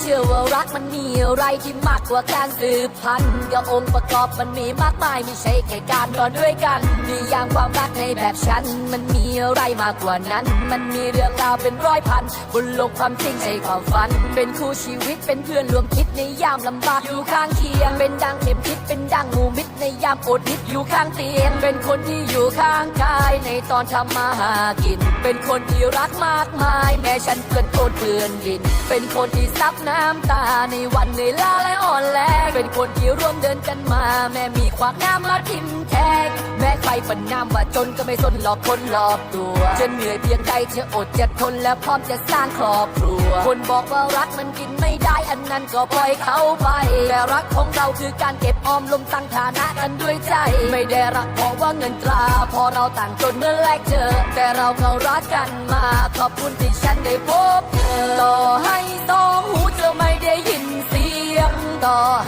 เชื่อว่ารักมันมีอะไรที่มากกว่าการสืบพันธุ์ก็องค์ประกอบมันมีมากมายไม่ใช่แค่การนอนด้วยกันนิยามความรักในแบบฉัน มันมีอะไรมากกว่านั้น มันมีเรื่องราวเป็นร้อยพันบนโลกความจริงใช่ความฝัน เป็นคู่ชีวิตเป็นเพื่อนรวมคิดในยามลำบากอยู่ข้างเคียง เป็นดังเข็มทิศเป็นดังหมูมิตรในยามอดนิดอยู่ข้างเตียง เป็นคนที่อยู่ข้างกายในตอนทำมาหากิน เป็นคนที่รักมากมาย แม้ฉันเกินโทษเปือนดิน เป็นคนที่ซับน้น้ำตาในวันเหนื่อยล้าและอ่อนแรงเป็นคนที่ร่วมเดินกันมา แม้มีความงามมาทิมแทงแม้ใครประนามว่าจนก็ไม่สนหลอกคนรอบตัวจะเหนื่อยเพียงใดจะอดจะทนและพร้อมจะสร้างครอบครัว คนบอกว่ารักมันกินไม่ได้อันนั้นก็ปล่อยเขาไปแต่รักของเราคือการเก็บออมลมตั้งฐานะกันด้วยใจ ไม่ได้รักเพราะว่าเงินตรา พอเราต่างจนเมื่อแรกเจอ แต่เราก็รักกันมา ขอบคุณที่ฉันได้พบเธอต่อให้สอ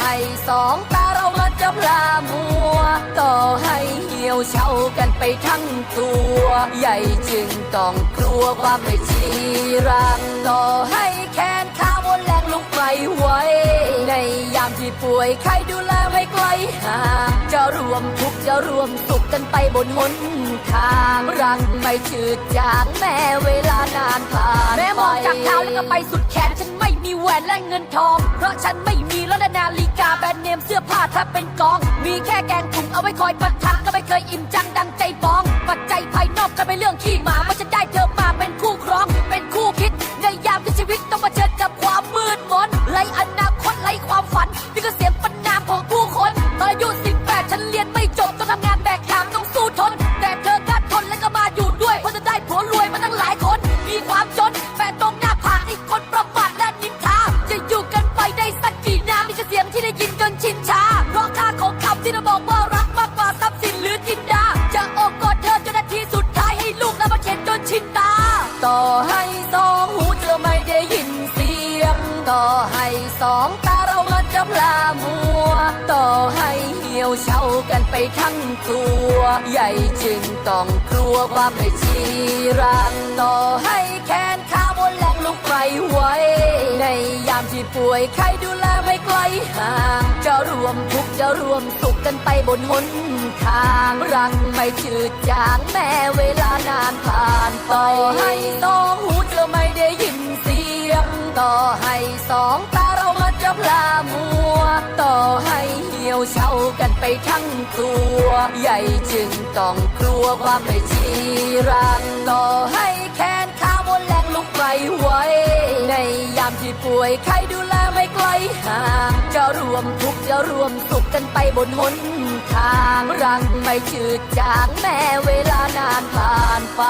ให้สองตาเรามันจะพลามัว ต่อให้เหี่ยวเฉากันไปทั้งตัว ใหญ่จึงต้องกลัวความไม่ชีรังต่อให้แขนขาวนแรงลุกไม่ไหวในยามที่ป่วยใครดูแลไม่ไกลห่างจะรวมทุกจะรวมสุขกันไปบนหนทางรักไม่ชืดจางแม้เวลานานผ่านแม่มองจากเท้าแล้วก็ไปสุดแขนฉันไม่ มีแหวนและเงินทอง เพราะฉันไม่มีรถนาฬิกาแบรนด์เนมเสื้อผ้าถ้าเป็นกอง มีแค่แกงถุงเอาไว้คอยประทังก็ไม่เคยอิ่มจังดังใจปอง ปัจจัยภายนอกก็เป็นเรื่องขี้ ต่อให้สองตาเรามันจะพลามัว ต่อให้เหี่ยวเฉากันไปทั้งตัว ใหญ่จึงต้องกลัวความไม่ชีรังต่อให้แขนขาวนแรงลุกไม่ไหวในยามที่ป่วยใครดูแลไม่ไกลห่างจะรวมทุกจะรวมสุขกันไปบนหนทางรักไม่ชืดจางแม้เวลานานผ่านไปต่อให้สอง เหี่ากันไปทั้งตัวใหญ่จึงต้องกลัวความไม่ชีรังต่อให้แขนขาวนแรงลุกไม่ไหวในยามที่ป่วยใครดูแลไม่ไกลห่างจะรวมทุกจะรวมสุขกันไปบนหนทางรักไม่ชืดจางแม้เวลานานผ่านไป